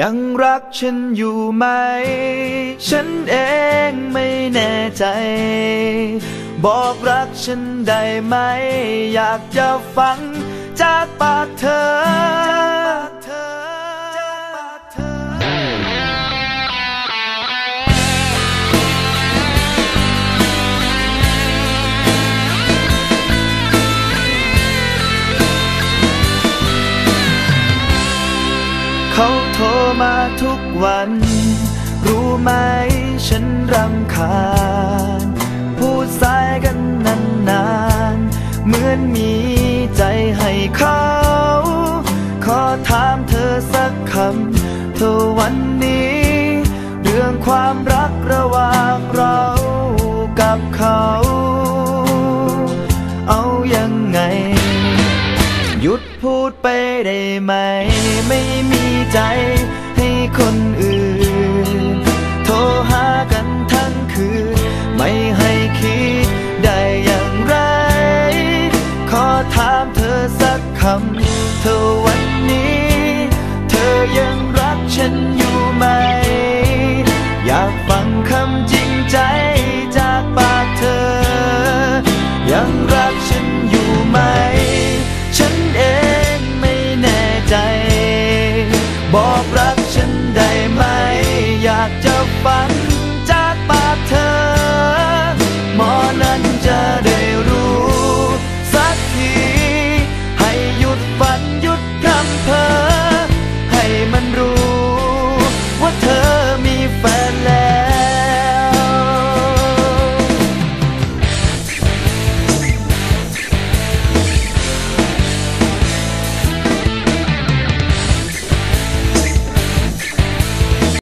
ยังรักฉันอยู่ไหม ฉันเองไม่แน่ใจ บอกรักฉันได้ไหม อยากจะฟังจากปากเธอ เขาโทรมาทุกวัน รู้ไหมฉันรำคาญ พูดสายกันนานๆ เหมือนมีใจให้เขา ขอถามเธอสักคำ เธอวันนี้ เรื่องความรักระหว่าง พูดไปได้ไหม ไม่มีใจให้คนอื่น โทรหากันทั้งคืน ไม่ให้คิดได้อย่างไร ขอถามเธอสักคำ เธอวันนี้ เธอยังรักฉันอยู่ไหม บอกรักฉันได้ไหม อยากจะฟัง